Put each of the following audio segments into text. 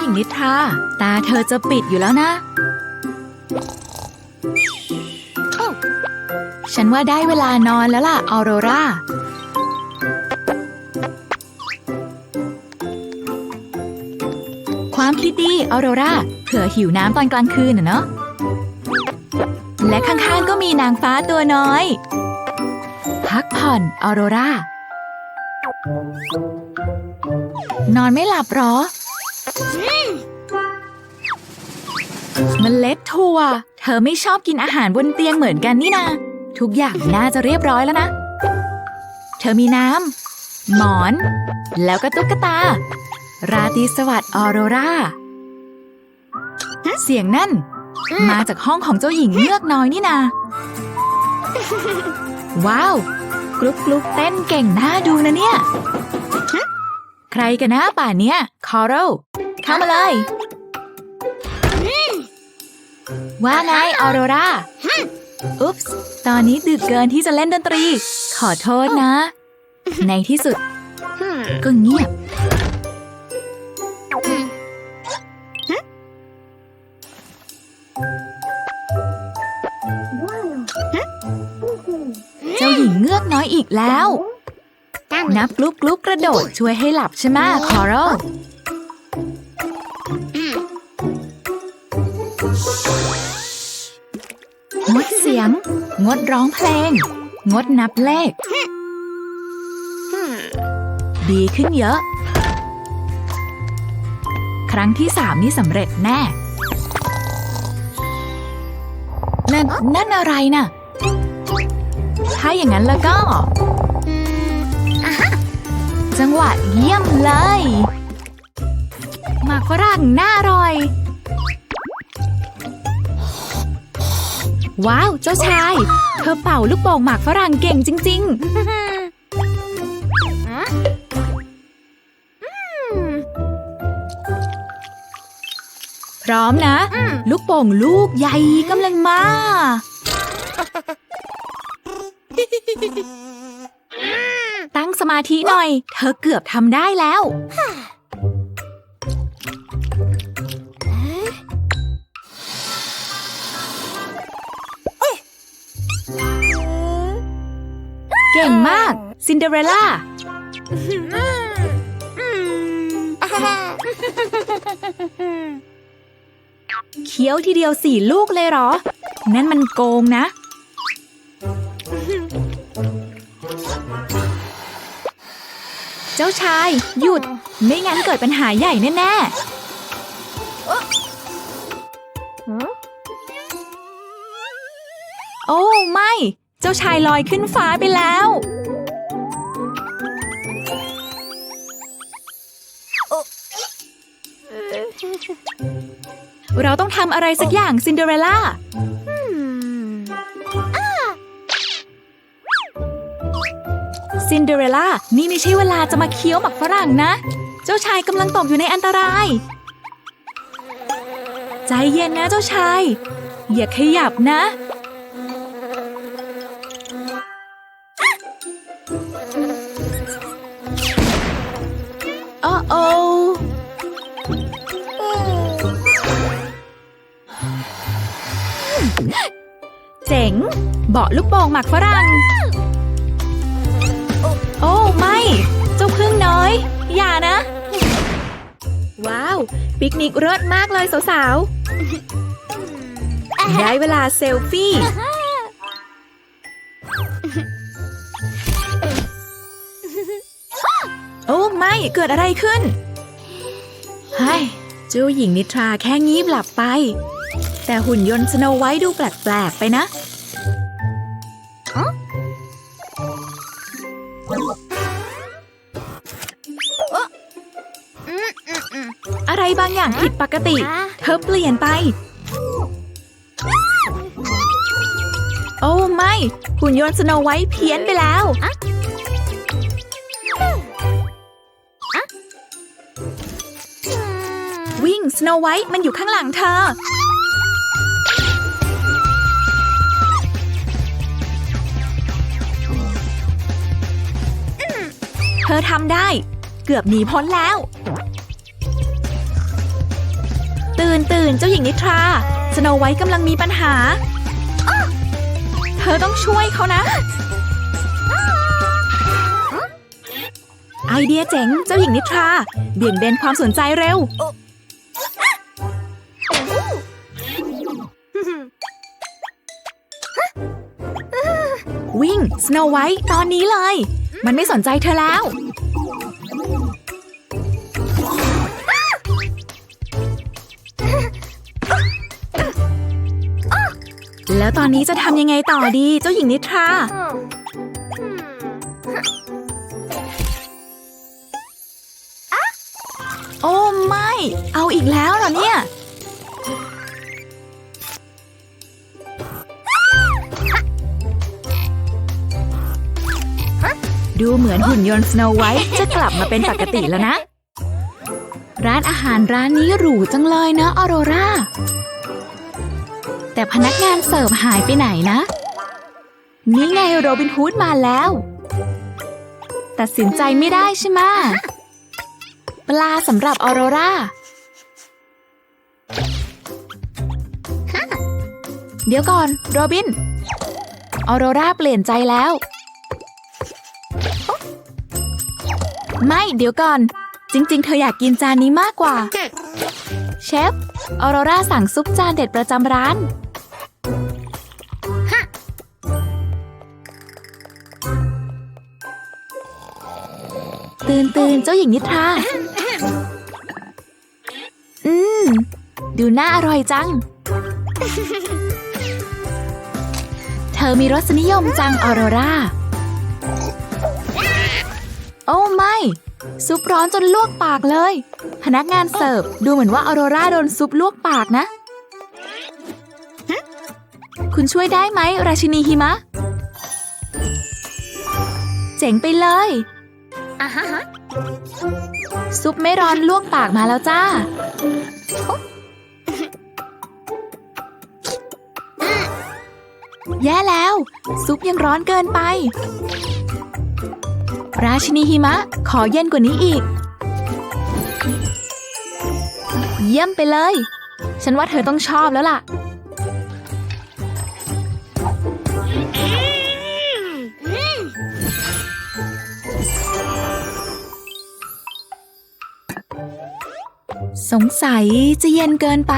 หญิงนิทราตาเธอจะปิดอยู่แล้วนะ ฉันว่าได้เวลานอนแล้วล่ะ ออโรราความคิดดี ออโรราเผื่อหิวน้ำตอนกลางคืนน่ะเนาะและข้างๆก็มีนางฟ้าตัวน้อย พักผ่อน ออโรรานอนไม่หลับเหรอ เมล็ดถั่ว เธอไม่ชอบกินอาหารบนเตียงเหมือนกันนี่นา ทุกอย่างน่าจะเรียบร้อยแล้วนะ เธอมีน้ำ หมอน แล้วก็ตุ๊กตา ราตรีสวัสดิ์ออโรรา เสียงนั่น มาจากห้องของเจ้าหญิงเงือกน้อยนี่นา ว้าว กลุกกลุกเต้นเก่งน่าดูนะเนี่ย ใครกันนะป่านเนี้ยคอรัล เข้ามาเลย ว่าไงออโรราอุ๊ปส์ตอนนี้ดึกเกินที่จะเล่นดนตรี ขอโทษนะ ในที่สุด ก็เงียบ เจ้าหญิงเงือกน้อยอีกแล้ว นับกลุกกลุกกระโดดช่วยให้หลับใช่ไหมคอรัล งงดร้องเพลง งดนับเลข ดีขึ้นเยอะ ครั้งที่สามนี่สำเร็จแน่ นั่นนั่นอะไรน่ะ ถ้าอย่างนั้นแล้วก็ จังหวะเยี่ยมเลย หมากฝรั่งน่าอร่อย ว้าว เจ้าชาย เธอเป่าลูกโป่งหมากฝรั่งเก่งจริง ๆ พร้อมนะ ลูกโป่งลูกใหญ่กำลังมา ตั้งสมาธิหน่อย เธอเกือบทำได้แล้ว เก่งมาก ซินเดอเรลล่า เคี้ยวทีเดียวสี่ลูกเลยเหรอ นั่นมันโกงนะ เจ้าชาย หยุด ไม่งั้นเกิดปัญหาใหญ่แน่ๆ โอ้ ไม่ เจ้าชายลอยขึ้นฟ้าไปแล้ว เราต้องทำอะไรสักอย่างซินเดอเรลล่า ซินเดอเรลล่า นี่ไม่ใช่เวลาจะมาเคี้ยวหมักฝรั่งนะ เจ้าชายกำลังตกอยู่ในอันตราย ใจเย็นนะเจ้าชาย อย่าขยับนะ อ้โอเจ๋ง เบาะลูกโป่งหมักฝรั่ง โอ้ไม่ เจ้าพึ่งน้อย อย่านะ ว้าว ปิกนิกเลิศมากเลยสาวๆ ได้เวลาเซลฟี่ ไม่ เกิดอะไรขึ้นเฮ้ยเจ้าหญิงนิทราแค่งีบหลับไป แต่หุ่นยนต์สโนไวท์ดูแปลกๆไปนะอะไรบางอย่างผิดปกติ เธอเปลี่ยนไป โอ้ไม่หุ่นยนต์สโนไวท์เพี้ยนไปแล้ว สโนไวท์มันอยู่ข้างหลังเธอ เธอทำได้ เกือบหนีพ้นแล้ว ตื่นตื่นเจ้าหญิงนิทรา สโนไวท์กำลังมีปัญหา เธอต้องช่วยเขานะ ไอเดียเจ๋ง เจ้าหญิงนิทรา เบี่ยงเบนความสนใจเร็ว วิ่งสโนไวท์ตอนนี้เลย มันไม่สนใจเธอแล้ว แล้วตอนนี้จะทำยังไงต่อดีเจ้าหญิงนิทราโอ้ไม่ เอาอีกแล้วเหรอเนี่ย ดูเหมือนหุ่นยนต์สโนไวท์จะกลับมาเป็นปกติแล้วนะ ร้านอาหารร้านนี้หรูจังเลยนะออโรราแต่พนักงานเสิร์ฟหายไปไหนนะ นี่ไงโรบินฮูดมาแล้ว ตัดสินใจไม่ได้ใช่ไหมปลาสำหรับออโรราเดี๋ยวก่อน โรบิน ออโรราเปลี่ยนใจแล้ว ไม่เดี๋ยวก่อน จริง ๆ เธออยากกินจานนี้มากกว่า เชฟ ออโรราสั่งซุปจานเด็ดประจำร้านตื่นตื่นเจ้าหญิงนิทรา อืม ดูน่าอร่อยจัง เธอมีรสนิยมจังออโรรา โอ้ไม่ ซุปร้อนจนลวกปากเลย พนักงานเสิร์ฟดูเหมือนว่าออโรราโดนซุปลวกปากนะ คุณช่วยได้ไหม ราชินีหิมะ เจ๋งไปเลยซุปไม่ร้อนลวกปากมาแล้วจ้า แย่แล้ว ซุปยังร้อนเกินไป ราชินีหิมะ ขอเย็นกว่านี้อีก เยี่ยมไปเลย ฉันว่าเธอต้องชอบแล้วล่ะ สงสัยจะเย็นเกินไป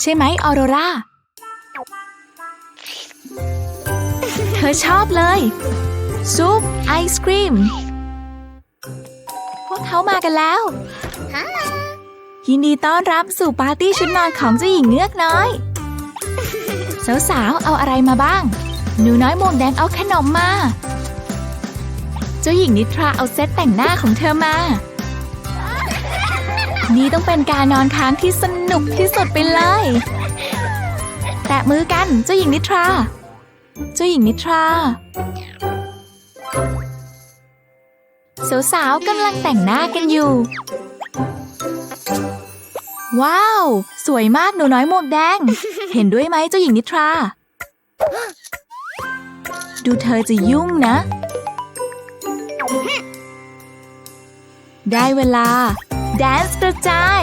ใช่ไหมออโรราเธอชอบเลย ซุปไอศครีม พวกเขามากันแล้ว ยินดีต้อนรับสู่ปาร์ตี้ชุดนอนของเจ้าหญิงเงือกน้อย สาวๆ เอาอะไรมาบ้าง หนูน้อยหมวกแดงเอาขนมมา เจ้าหญิงนิทราเอาเซตแต่งหน้าของเธอมา นี่ต้องเป็นการนอนค้างที่สนุกที่สุดไปเลย แตะมือกันเจ้าหญิงนิทรา เจ้าหญิงนิทรา สาวๆกำลังแต่งหน้ากันอยู่ ว้าว สวยมากหนูน้อยหมวกแดง เห็นด้วยไหมเจ้าหญิงนิทรา ดูเธอจะยุ่งนะ ได้เวลา แดนซ์กระจาย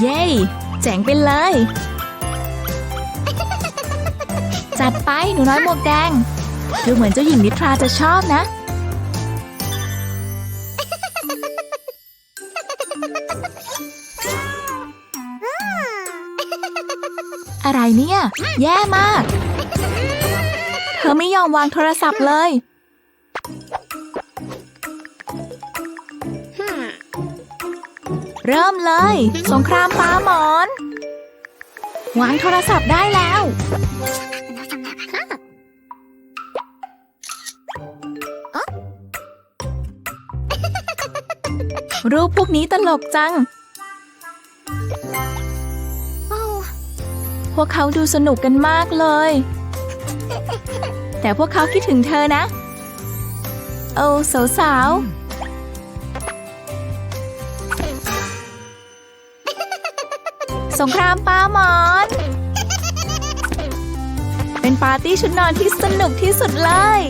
เย้เจ๋งไปเลย จัดไปหนูน้อยหมวกแดง ดูเหมือนเจ้าหญิงนิทราจะชอบนะ อะไรเนี่ย แย่มาก เธอไม่ยอมวางโทรศัพท์เลย เริ่มเลย สงครามปลาหมอน วางโทรศัพท์ได้แล้ว รูปพวกนี้ตลกจัง พวกเขาดูสนุกกันมากเลย แต่พวกเขาคิดถึงเธอนะ โอ้สาวๆสงครามปลาหมอน เป็นปาร์ตี้ชุดนอนที่สนุกที่สุดเลย